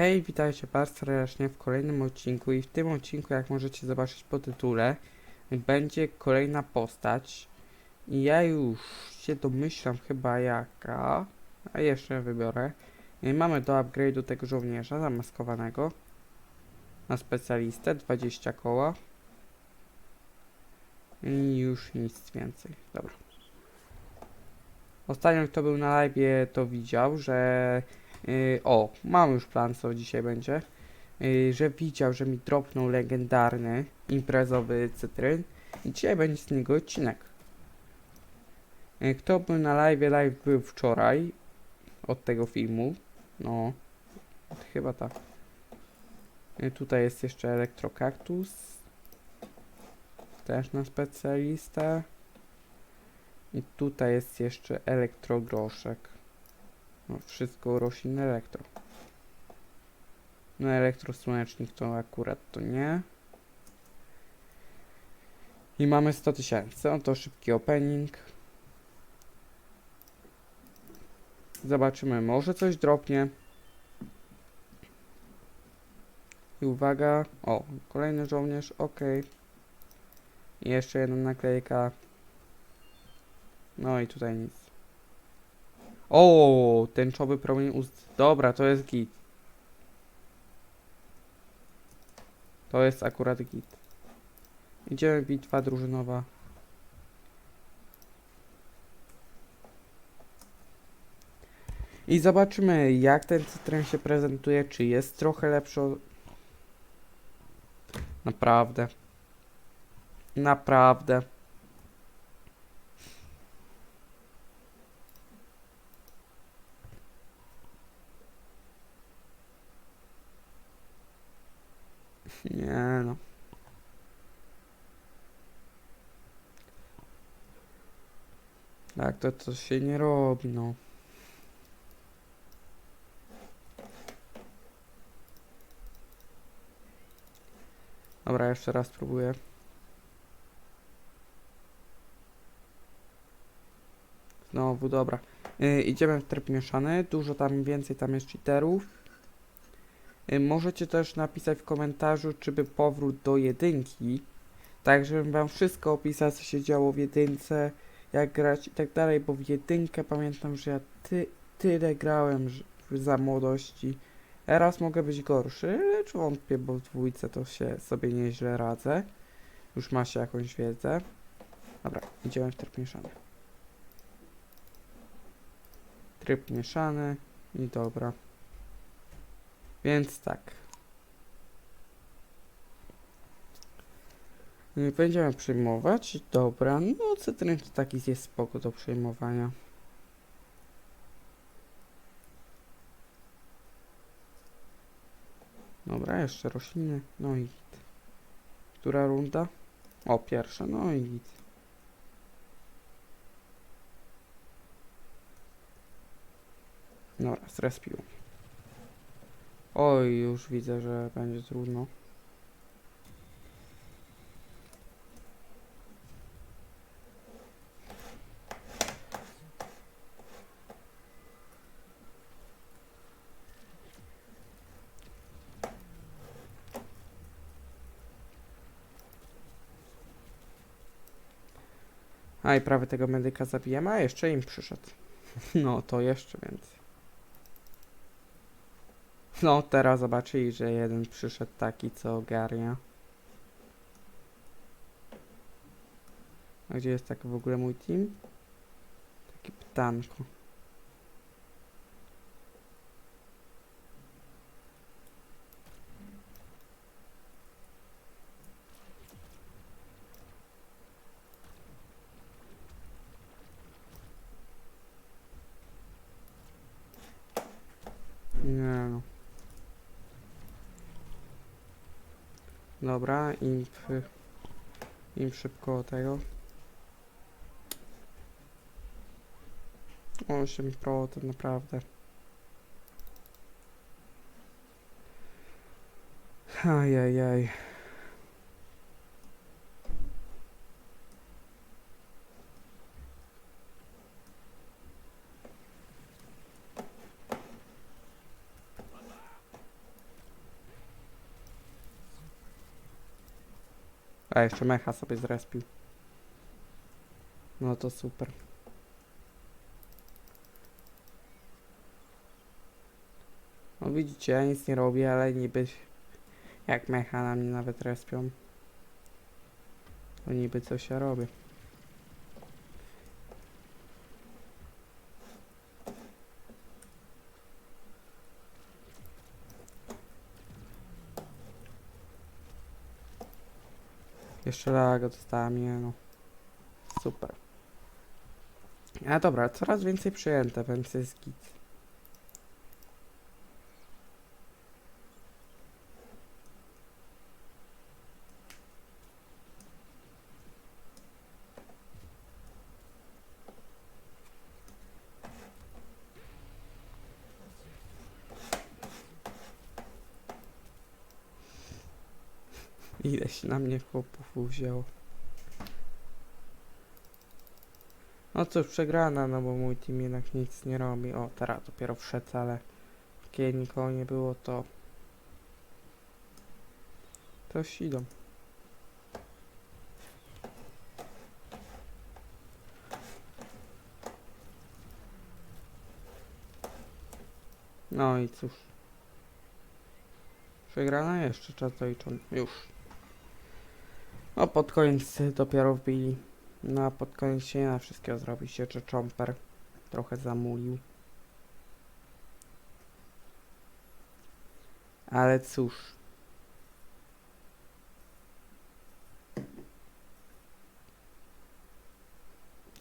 Hej, witajcie bardzo serdecznie w kolejnym odcinku i w tym odcinku, jak możecie zobaczyć po tytule, będzie kolejna postać i ja już się domyślam chyba jaka, a jeszcze wybiorę. I mamy do upgrade'u tego żołnierza zamaskowanego na specjalistę, 20 koła i już nic więcej, dobra. Ostatnio kto był na live to widział, że Yy, o, mam już plan, co dzisiaj będzie. Yy, że widział, że mi dropnął legendarny imprezowy cytryn i dzisiaj będzie z niego odcinek. Yy, kto był na live, live był wczoraj od tego filmu. No, chyba tak. Tutaj jest jeszcze elektrokaktus. Też na specjalistę. I tutaj jest jeszcze elektrogroszek. No, wszystko rośliny elektro. No elektrosłonecznik to akurat to nie. I mamy 100 tysięcy. To szybki opening. Zobaczymy, może coś dropnie. I uwaga. O, kolejny żołnierz, ok. I jeszcze jedna naklejka. No i tutaj nic. O, tęczowy promień ust. Dobra, to jest git. To jest akurat git. Idziemy bitwa drużynowa. I zobaczymy jak ten cytryn się prezentuje, czy jest trochę lepszy. Naprawdę. Naprawdę. Nie no. Tak, to się nie robi, no. Dobra, jeszcze raz spróbuję. Znowu, dobra. Yy, idziemy w tryb mieszany. Dużo tam więcej, tam jest cheaterów. Y, Możecie też napisać w komentarzu, czy by powrót do jedynki, tak żebym wam wszystko opisał, co się działo w jedynce, jak grać i tak dalej, bo w jedynkę pamiętam, że ja ty, tyle grałem za młodości. Teraz mogę być gorszy, lecz wątpię, bo w dwójce to się sobie nieźle radzę. Już ma się jakąś wiedzę. Dobra, idziemy w tryb mieszany. Tryb mieszany i dobra. Więc tak. Będziemy przyjmować. Dobra, no cytryn to taki jest spoko do przyjmowania. Dobra, jeszcze rośliny. No i git. Która runda? O, pierwsza, no i git. Dobra, zrespił. Oj, już widzę, że będzie trudno. A i prawie tego medyka zabiłem, a jeszcze im przyszedł. No to jeszcze więcej. No, teraz zobaczyli, że jeden przyszedł taki, co ogarnia. A gdzie jest tak w ogóle mój team? Takie pytanko. Nie no. Dobra, imp... Imp szybko tego. 8 pro to naprawdę. Ajajaj. A jeszcze mecha sobie zrespił. No to super. No widzicie, ja nic nie robię, ale niby jak mecha na mnie nawet respią. To niby coś ja robię. Jeszcze laga dostałem, nie no. Super. A dobra, coraz więcej przyjęte, więc jest git. Ile się na mnie chłopów wzięło. No cóż, przegrana, no bo mój team jednak nic nie robi. O, teraz dopiero wszedł, ale kiedy nikogo nie było, to... To idą. No i cóż. Przegrana jeszcze, czas doliczony. Już. No pod koniec dopiero wbili. No a pod koniec się nie na wszystkiego zrobi się, czy Chomper trochę zamulił. Ale cóż.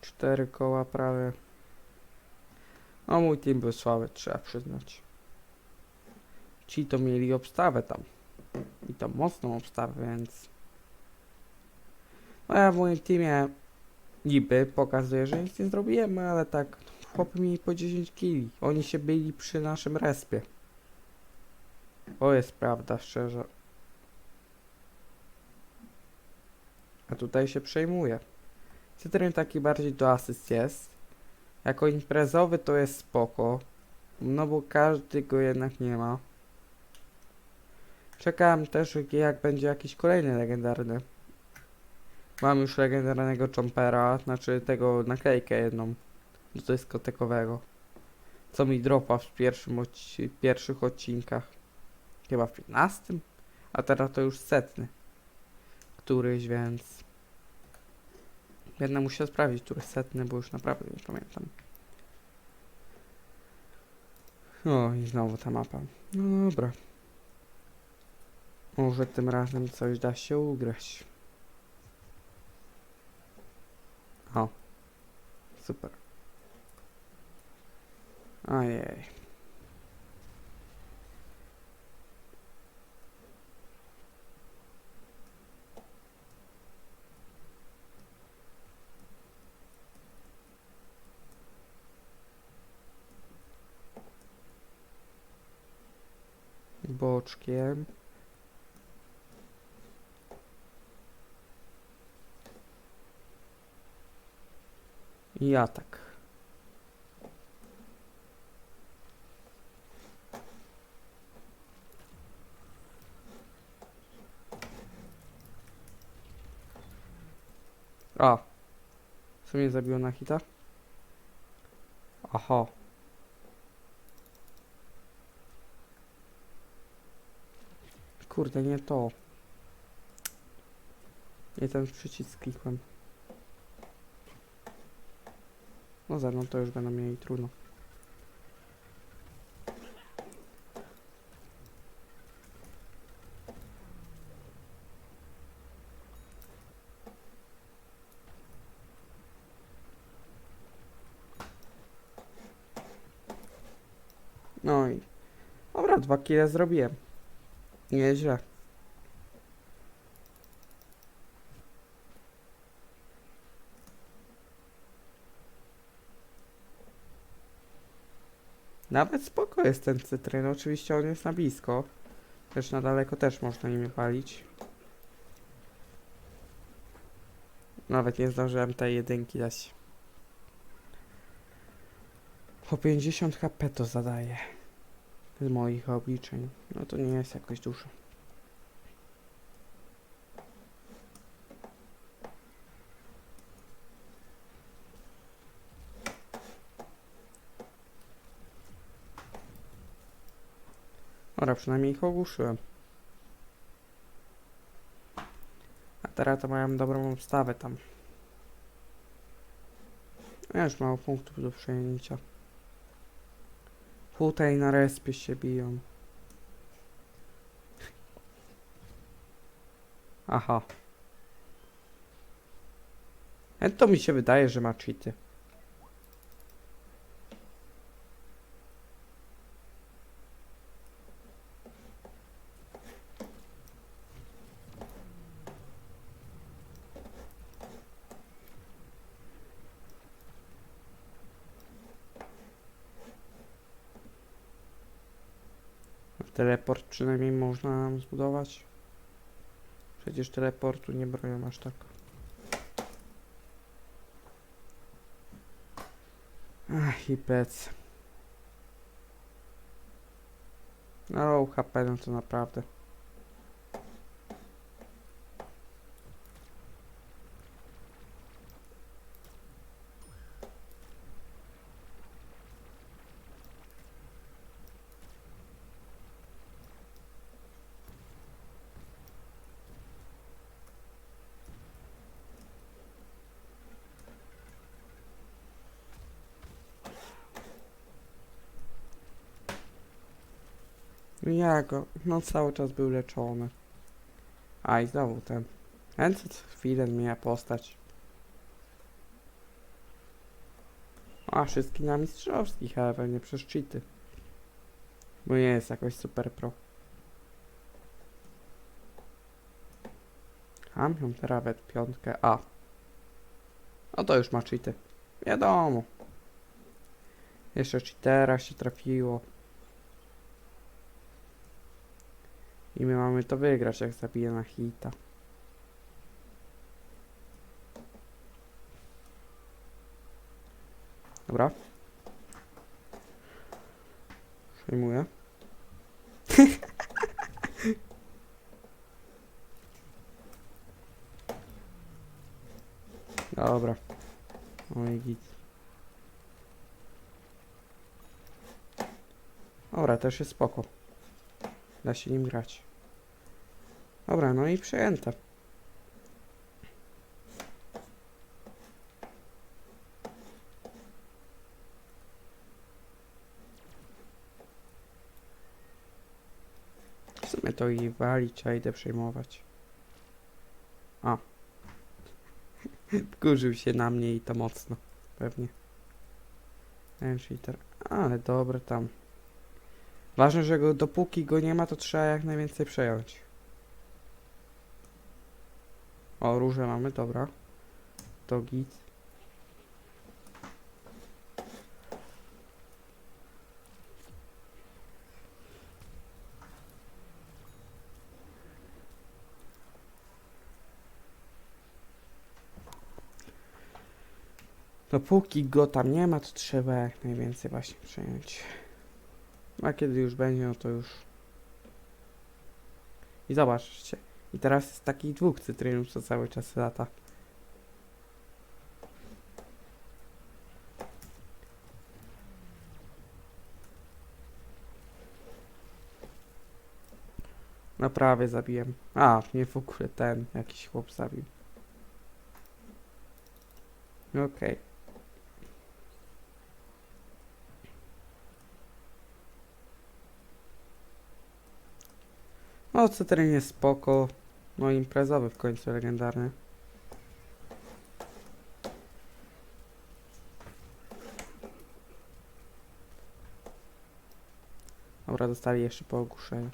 Cztery koła prawie. No mój team był słaby, trzeba przyznać. Ci to mieli obstawę tam. I to mocną obstawę, więc... No ja w moim teamie niby pokazuję, że nic nie zrobiłem, ale tak chłopy mieli po 10 kili. Oni się byli przy naszym respie. To jest prawda, szczerze. A tutaj się przejmuje. Cytryn taki bardziej do asyst jest. Jako imprezowy to jest spoko. No bo każdy go jednak nie ma. Czekałem też jak będzie jakiś kolejny legendarny. Mam już legendarnego Chompera, znaczy tego naklejkę jedną do dyskotekowego. Co mi dropa w pierwszym odci- pierwszych odcinkach. Chyba w 15? A teraz to już setny. Któryś, więc... Będę musiał sprawdzić, który setny, bo już naprawdę nie pamiętam. O, i znowu ta mapa. No dobra. Może tym razem coś da się ugrać. Super. Ai ai. Boczkiem. I atak. A. Co mnie zabiło na hita? Aha. Kurde, nie to. Nie ten przycisk klikłem. No ze mną to już będą mieli trudno. No i... Dobra, dwa kile zrobiłem. Nieźle. Nawet spoko jest ten cytryn. Oczywiście on jest na blisko. Też na daleko też można nimi palić. Nawet nie zdążyłem tej jedynki dać. Po 50 HP to zadaje. Z moich obliczeń. No to nie jest jakoś dużo. Dobra, przynajmniej ich ogłuszyłem. A teraz to mają dobrą obstawę tam. Ja już mało punktów do przejęcia. Tutaj na respie się biją. Aha. E, to mi się wydaje, że ma cheaty. Teleport przynajmniej można nam zbudować. Przecież teleportu nie bronią aż tak. Ach, i pec. No, low HP, no to naprawdę. Ja go, no cały czas był leczony. A i znowu ten. Ten co chwilę zmienia postać. A wszystkie na mistrzowskich, ale pewnie przez cheaty. Bo nie jest jakoś super pro. Kampion terawet piątkę A. No to już ma cheaty. Wiadomo. Jeszcze cheatera się trafiło. I my mamy to wygrać, jak zabije na hita. Dobra. Przejmuję. Dobra. Oj, git. Dobra, też jest spoko. Da się nim grać. Dobra, no i przejęte. W sumie to i walić, a idę przejmować. A. Wkurzył się na mnie i to mocno. Pewnie. Cheater. Ale dobre tam. Ważne, że go dopóki go nie ma, to trzeba jak najwięcej przejąć. O, róże mamy, dobra. To git. Dopóki go tam nie ma, to trzeba jak najwięcej właśnie przejąć. A kiedy już będzie, no to już. I zobaczcie. I teraz jest takich dwóch cytrynów, co cały czas lata. No prawie zabiłem. A, nie w ogóle ten, jakiś chłop zabił. Okej. No, cytryn jest spoko. No, imprezowy w końcu, legendarny. Dobra, dostali jeszcze po ogłuszeniu.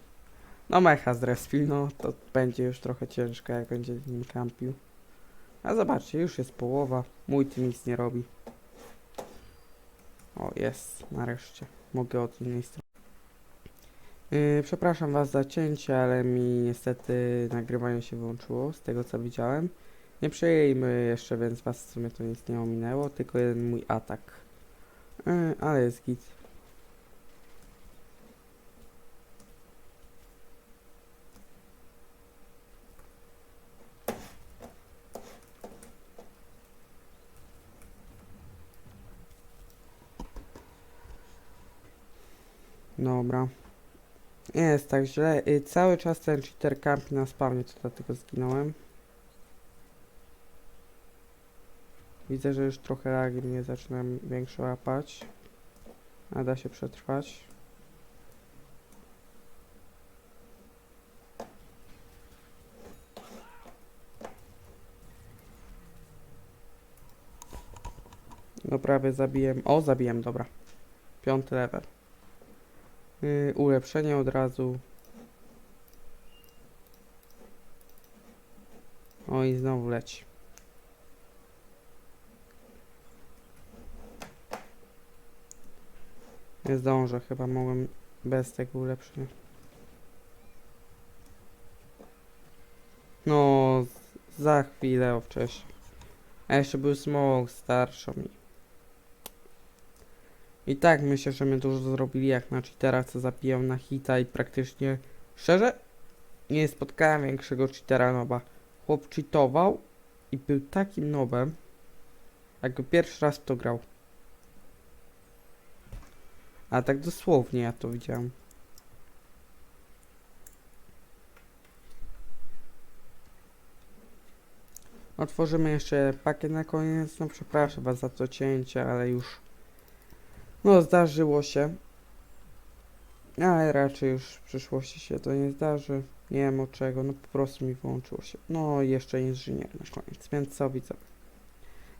No, mecha zrespił, no to będzie już trochę ciężko, jak będzie nim kampił. A zobaczcie, już jest połowa. Mój tym nic nie robi. O, jest, nareszcie. Mogę od innej strony. Yy, przepraszam Was za cięcie, ale mi niestety nagrywanie się wyłączyło, z tego co widziałem. Nie przejęliśmy jeszcze, więc Was w sumie to nic nie ominęło, tylko jeden mój atak. Yy, ale jest git. Dobra. Nie jest tak źle. Cały czas ten cheater campi na spawnie, to dlatego zginąłem. Widzę, że już trochę lagi mnie zaczynam większe łapać. A da się przetrwać. No prawie zabiłem. O, zabiłem, dobra. Piąty level. Yy, ulepszenie od razu. O i znowu leci. Nie zdążę, chyba mogłem bez tego ulepszenia. No, za chwilę wcześniej. A jeszcze był smog starszy mi. I tak myślę, że my dużo zrobili jak na cheatera, co zabijał na hita i praktycznie, szczerze, nie spotkałem większego cheatera noba. Chłop cheatował i był takim nobem, jakby pierwszy raz to grał. A tak dosłownie ja to widziałem. Otworzymy jeszcze pakiet na koniec. No przepraszam was za to cięcie, ale już no zdarzyło się. Ale raczej już w przyszłości się to nie zdarzy. Nie wiem od czego, no po prostu mi wyłączyło się. No jeszcze inżynier na koniec, więc co widzę.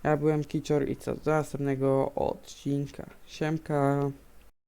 Ja byłem Kicior i co do następnego odcinka. Siemka.